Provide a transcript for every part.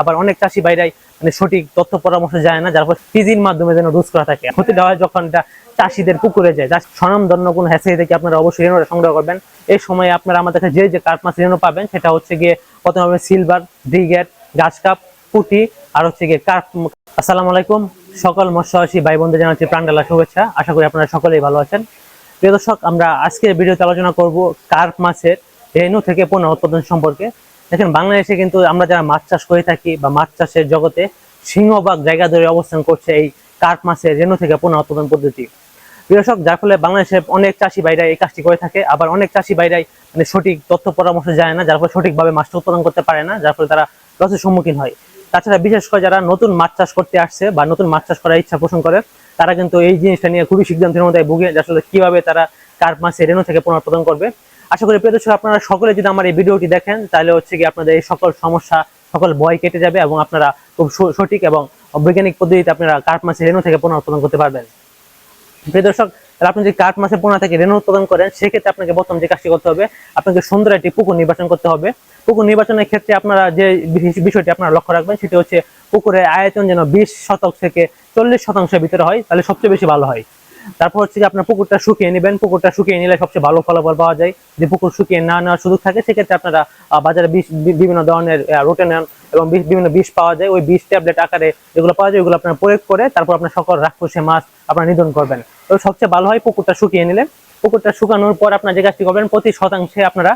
আবার অনেক চাষি বাইরাই মানে সঠিক তথ্য পরামর্শ যায় না, যার ফলে পিজির মাধ্যমে যেন রুজ করা থাকে। ক্ষতিটা হয় যখন এটা চাষিদের পুকুরে যায়। যা স্বনামধন্য কোনো হ্যাসারি থেকে আপনারা অবশ্যই রেণুটা সংগ্রহ করবেন। এই সময় আপনারা আমাদের কাছে যে যে কাঠ মাছ রেণু পাবেন, সেটা হচ্ছে গিয়ে প্রথমে হবে সিলভার, ব্রিগেড, গাছ কাপ, পুটি, আর হচ্ছে গিয়ে কার্প আসসালামু আলাইকুম। সকল মৎস্যবাসী ভাই বন্ধু জানাচ্ছি প্রাণডালা শুভেচ্ছা। আশা করি আপনারা সকলেই ভালো আছেন। প্রিয় দর্শক, আমরা আজকের ভিডিওতে আলোচনা করব কার্প মাছের রেণু থেকে পুনঃ উৎপাদন সম্পর্কে। দেখেন, বাংলাদেশে কিন্তু আমরা যারা মাছ চাষ করে থাকি বা মাছ চাষের জগতে সিংহভাগ জায়গা ধরে অবস্থান করছে এই কার্প মাছের রেণু থেকে পুনঃ পদ্ধতি। দর্শক, যার ফলে বাংলাদেশের অনেক চাষি ভাইরা এই কাজটি করে থাকে, আবার অনেক চাষি ভাইরাই মানে সঠিক তথ্য পরামর্শ যায় না, যার ফলে সঠিকভাবে মাছটা উৎপাদন করতে পারে না, যার ফলে তারা লসের সম্মুখীন হয়। তাছাড়া বিশেষ করে যারা নতুন মাছ চাষ করতে আসছে বা নতুন মাছ চাষ করার ইচ্ছা পোষণ করে, তারা কিন্তু এই জিনিসটা নিয়ে খুবই সিদ্ধান্তের মধ্যে ভুগে আসলে কীভাবে তারা কার্প মাছের রেণু থেকে পুনরুৎপাদন করবে। আশা করি প্রিয় দর্শক, আপনারা সকলে যদি আমার এই ভিডিওটি দেখেন, তাহলে হচ্ছে কি আপনাদের এই সকল সমস্যা, সকল ভয় কেটে যাবে এবং আপনারা খুব সঠিক এবং বৈজ্ঞানিক পদ্ধতিতে আপনারা কার্প মাছের রেণু থেকে পোনা পুনরুৎপাদন করতে পারবেন। প্রিয় দর্শক, তাহলে আপনি যদি কাঠ মাছের পোনা থেকে রেণু উৎপাদন করেন, সেক্ষেত্রে আপনাকে প্রথম যে কাজটি করতে হবে, আপনাকে সুন্দর একটি পুকুর নির্বাচন করতে হবে। পুকুর নির্বাচনের ক্ষেত্রে আপনারা যে বিষয়টি আপনারা লক্ষ্য রাখবেন, সেটি হচ্ছে পুকুরের আয়তন যেন বিশ শতক থেকে চল্লিশ শতাংশের ভিতরে হয়, তাহলে সবচেয়ে বেশি ভালো হয়। তারপর হচ্ছে আপনার পুকুরটা শুকিয়ে নেবেন, পুকুরটা শুকিয়ে নিলে সবচেয়ে ভালো ফলাফল পাওয়া যায়। যে পুকুর শুকিয়ে না নেওয়ার সুযোগ থাকে, সেক্ষেত্রে আপনারা বাজারে বিষ বিভিন্ন ধরনের রোটেন এবং বিভিন্ন বিষ পাওয়া যায়। ওই বিষ ট্যাবলেট আকারে যেগুলো পাওয়া যায়, ওগুলো আপনারা প্রয়োগ করে তারপর আপনার সকল রাক্ষসে মাছ আপনারা নিধন করবেন। তো সবচেয়ে ভালো হয় পুকুরটা শুকিয়ে নিলে। পুকুরটা শুকানোর পর আপনার যে কাজটি করবেন, প্রতি শতাংশে আপনারা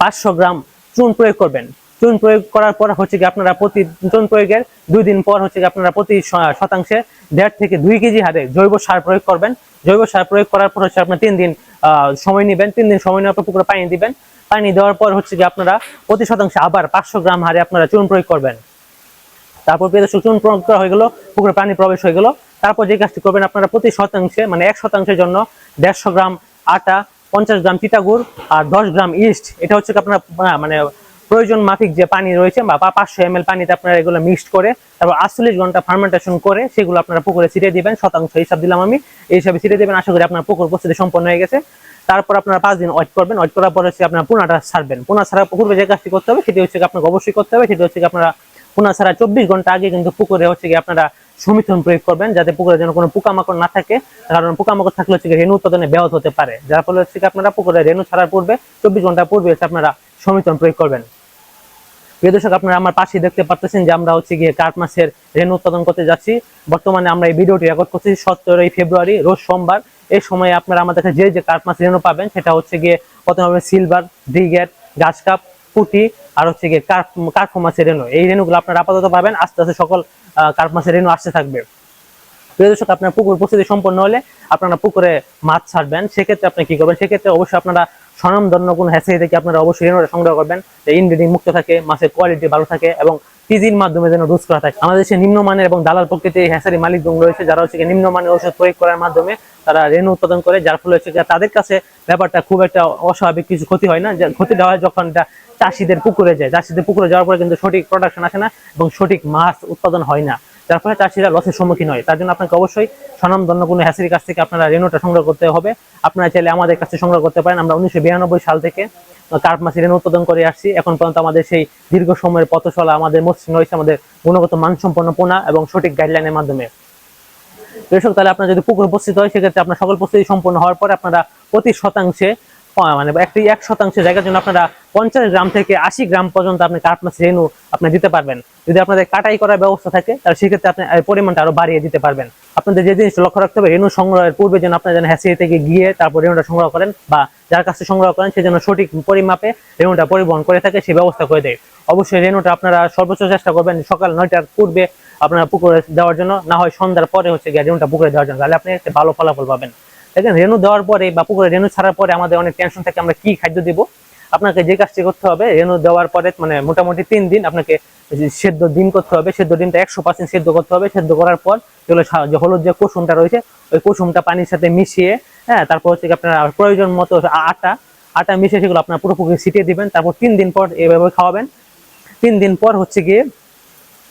পাঁচশো গ্রাম চুন প্রয়োগ করবেন। চুন প্রয়োগ করার পর হচ্ছে কি আপনারা প্রতি, চুন প্রয়োগের দুই দিন পর হচ্ছে কি আপনারা প্রতি শতাংশে দেড় থেকে দুই কেজি হারে জৈব সার প্রয়োগ করবেন। জৈব সার প্রয়োগ করার পর হচ্ছে আপনার তিন দিন সময় নেবেন। তিন দিন সময় নেওয়ার পর পুকুরে পানি দিবেন। পানি দেওয়ার পর হচ্ছে কি আপনারা প্রতি শতাংশে আবার পাঁচশো গ্রাম হারে আপনারা চুন প্রয়োগ করবেন। তারপর পেঁয়াজ চুন প্রয়োগ করা হয়ে গেল, পুকুরে পানি প্রবেশ হয়ে গেল। তারপর যে কাজটি করবেন আপনারা প্রতি শতাংশে মানে এক শতাংশের জন্য দেড়শো গ্রাম আটা, পঞ্চাশ গ্রাম চিটাগুড় আর দশ গ্রাম ইস্ট। এটা হচ্ছে আপনার মানে প্রয়োজন মাফিক যে পানি রয়েছে বা পাঁচশো এম পানিতে আপনারা এগুলো মিক্সড করে তারপর আটচল্লিশ ঘণ্টা ফার্মেন্টেশন করে সেগুলো আপনারা পুকুরে ছিটিয়ে দিবেন, শতাংশ হিসাব দিলাম আমি। এই হিসাবে ছিটিয়ে দিবেন, আশা করি আপনার পুকুর প্রস্তুতি সম্পন্ন হয়ে গেছে। তারপর আপনারা পাঁচ দিন ওয়েট করবেন ওয়েট করার পর হচ্ছে আপনার পোনাটা ছাড়বেন। পোনা ছাড়া পূর্বে যে কাজটি করতে হবে, সেটি হচ্ছে আপনাকে অবশ্যই করতে হবে। সেটি হচ্ছে আপনারা পোনা ছাড়া চব্বিশ ঘণ্টা আগে কিন্তু পুকুরে হচ্ছে কি আপনারা সমিথন প্রয়োগ করবেন, যাতে পুকুরে যেন কোনো পোকামাকড় না থাকে। কারণ পোকামাকড় থাকলে হচ্ছে রেণু উৎপাদনে ব্যাহত হতে পারে। যার ফলে হচ্ছে আপনারা পুকুরে রেণু ছাড়ার পূর্বে চব্বিশ ঘণ্টা পূর্বে হচ্ছে আপনারা সমিথন প্রয়োগ করবেন। প্রিয় দর্শক, আপনারা আমার পাশে দেখতে পাচ্ছেন যে আমরা হচ্ছে গিয়ে কার্প মাছের রেণু উৎপাদন করতে যাচ্ছি। বর্তমানে আমরা এই ভিডিওটি রেকর্ড করছি সতেরোই ফেব্রুয়ারি, রোজ সোমবার। এই সময়ে আপনারা আমাদের কাছে যে যে কার্প মাছের রেণু পাবেন, সেটা হচ্ছে গিয়ে প্রথমে হবে সিলভার ব্রিগেড গাছ কাপ, পুটি আর হচ্ছে গিয়ে কার্প মাছের রেণু। এই রেণুগুলো আপনারা আপাতত পাবেন, আস্তে আস্তে সকল কার্প মাছের রেণু আসতে থাকবে। প্রিয় দর্শক, আপনার পুকুর প্রস্তুতি সম্পন্ন হলে আপনারা পুকুরে মাছ ছাড়বেন। সেক্ষেত্রে আপনি কি করবেন? সেক্ষেত্রে অবশ্যই আপনারা স্বনামধন্য কোনো হ্যাসারি থেকে আপনারা অবশ্যই রেণুটা সংগ্রহ করবেন। ইনব্রিডিং মুক্ত থাকে, মাছের কোয়ালিটি ভালো থাকে এবং পিজির মাধ্যমে যেন রোজ করা থাকে। আমাদের দেশে নিম্নমানের এবং দালাল প্রকৃতির হ্যাসারি মালিক রয়েছে, যারা হচ্ছে নিম্নমানের ঔষধ প্রয়োগ করার মাধ্যমে তারা রেণু উৎপাদন করে, যার ফলে হচ্ছে তাদের কাছে ব্যাপারটা খুব একটা অস্বাভাবিক কিছু ক্ষতি হয় না। যে ক্ষতিটা হয় যখন এটা চাষিদের পুকুরে যায়। চাষিদের পুকুরে যাওয়ার পরে কিন্তু সঠিক প্রোডাকশন আসে না এবং সঠিক মাছ উৎপাদন হয় না। যার ফলে চাষিরা লসের সম্মুখীন হয়। তার জন্য আপনাকে অবশ্যই স্বনামধন্য কোনো হ্যাসির কাছ থেকে আপনারা রেনুটা সংগ্রহ করতে হবে। আপনারা চাইলে আমাদের কাছে সংগ্রহ করতে পারেন। আমরা উনিশশো বিরানব্বই সাল থেকে কার্প মাছের রেণু উৎপাদন করে আসছি। এখন পর্যন্ত আমাদের সেই দীর্ঘ সময়ের পথচলা, আমাদের মসৃণ রয়েছে আমাদের গুণগত মানসম্পন্ন পোনা এবং সঠিক গাইডলাইনের মাধ্যমে। দর্শক, তাহলে আপনার যদি পুকুর উপস্থিত হয়, সেক্ষেত্রে আপনার সকল প্রস্তুতি সম্পন্ন হওয়ার পর আপনারা প্রতি শতাংশে মানে একটি এক শতাংশ জায়গার জন্য আপনারা পঞ্চাশ গ্রাম থেকে আশি গ্রাম পর্যন্ত আপনি কাঠ মাছ রেণু আপনি দিতে পারবেন। যদি আপনাদের কাটাই করার ব্যবস্থা থাকে, তাহলে সেক্ষেত্রে আপনি পরিমাণটা আরও বাড়িয়ে দিতে পারবেন। আপনাদের যে জিনিসটা লক্ষ্য রাখতে হবে, রেণু সংগ্রহের পূর্বে যেন আপনার যেন হ্যাসিয়ে থেকে গিয়ে তারপর রেণুটা সংগ্রহ করেন বা যার কাছে সংগ্রহ করেন, সে যেন সঠিক পরিমাপে রেণুটা পরিবহন করে থাকে সেই ব্যবস্থা করে দেয়। অবশ্যই রেণুটা আপনারা সর্বোচ্চ চেষ্টা করবেন সকাল নয়টার পূর্বে আপনারা পুকুরে দেওয়ার জন্য, না হয় সন্ধ্যার পরে হচ্ছে গিয়ে রেণুটা পুকুরে দেওয়ার জন্য, তাহলে আপনি একটা ভালো ফলাফল পাবেন। দেখেন রেনু দেওয়ার পরে বা পুকুরে রেনু ছাড়ার পরে আমাদের অনেক টেনশন থাকে, আমরা কি খাদ্য দিব? আপনাকে যে কাজটি করতে হবে রেনু দেওয়ার পরে মানে মোটামুটি তিন দিন আপনাকে সেদ্ধ ডিম করতে হবে, সেদ্ধ ডিমটা একশো পার্সেন্ট সেদ্ধ করতে হবে, সেদ্ধ করার পর যেগুলো হলুদ যে কুসুমটা রয়েছে, ওই কুসুমটা পানির সাথে মিশিয়ে হ্যাঁ তারপর হচ্ছে আপনার প্রয়োজন মতো আটা আটা মিশিয়ে সেগুলো আপনার পুরো পুকুরে ছিটিয়ে দিবেন, তারপর তিন দিন পর এভাবে খাওয়াবেন। তিন দিন পর হচ্ছে গিয়ে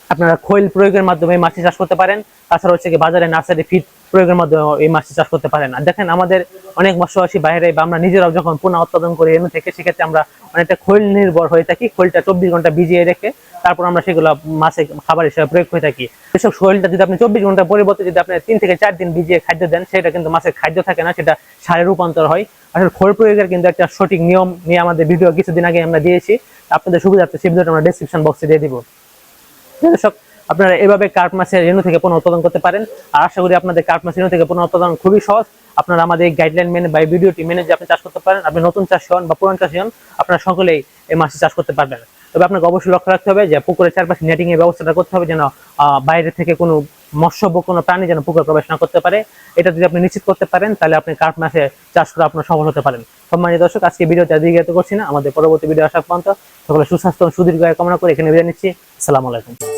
আপনারা খৈল প্রয়োগের মাধ্যমে মাছি চাষ করতে পারেন, তাছাড়া হচ্ছে কি বাজারে নার্সারি ফিড প্রয়োগের মাধ্যমে এই মাছটি চাষ করতে পারেন আর দেখেন আমাদের অনেক মৎস্যবাসী বাইরে বা আমরা নিজেরাও যখন পোনা উৎপাদন করি এনে থেকে, সেক্ষেত্রে আমরা অনেকটা খৈল নির্ভর হয়ে থাকি, খৈলটা চব্বিশ ঘণ্টা ভিজিয়ে রেখে তারপর আমরা সেগুলো মাছে খাবার হিসেবে প্রয়োগ করে থাকি। এসব শরীরটা যদি আপনি চব্বিশ ঘণ্টা পরিবর্তে যদি আপনি তিন থেকে চার দিন ভিজিয়ে খাদ্য দেন, সেটা কিন্তু মাছের খাদ্য থাকে না, সেটা সারে রূপান্তর হয়। আসলে খোল প্রয়োগের কিন্তু একটা সঠিক নিয়ম নিয়ে আমাদের ভিডিও কিছুদিন আগে আমরা দিয়েছি। আপনাদের সুবিধার্থে সেই ভিডিওটা আমরা ডিসক্রিপশন বক্সে দিয়ে দিব। দর্শক আপনারা এভাবে কার্প মাছের রেণু থেকে পণ্য উৎপাদন করতে পারেন। আর আশা করি আপনাদের কার্প মাছের রেণু থেকে পণ্য উৎপাদন খুবই সহজ। আপনারা আমাদের গাইডলাইন মেনে বা ভিডিওটি মেনে যে আপনি চাষ করতে পারেন, আপনি নতুন চাষি হন বা পুরান চাষি হন, আপনারা সকলেই এই মাছটি চাষ করতে পারবেন। তবে আপনাকে অবশ্যই লক্ষ্য রাখতে হবে যে পুকুরের চারপাশে নেটিং এর ব্যবস্থাটা করতে হবে যেন বাইরে থেকে কোনো মৎস্যব কোনো প্রাণী যেন পুকুরে প্রবেশ না করতে পারে। এটা যদি আপনি নিশ্চিত করতে পারেন, তাহলে আপনি কার্প মাছে চাষ করে আপনার সফল হতে পারেন। সম্মানিত দর্শক, আজকে ভিডিওটা দীর্ঘায়িত করছি না। আমাদের পরবর্তী ভিডিও আসা পর্যন্ত সকলে সুস্বাস্থ্য সুদীর্ঘ কামনা করে এখানে বিদায় নিচ্ছি। আসসালামু আলাইকুম।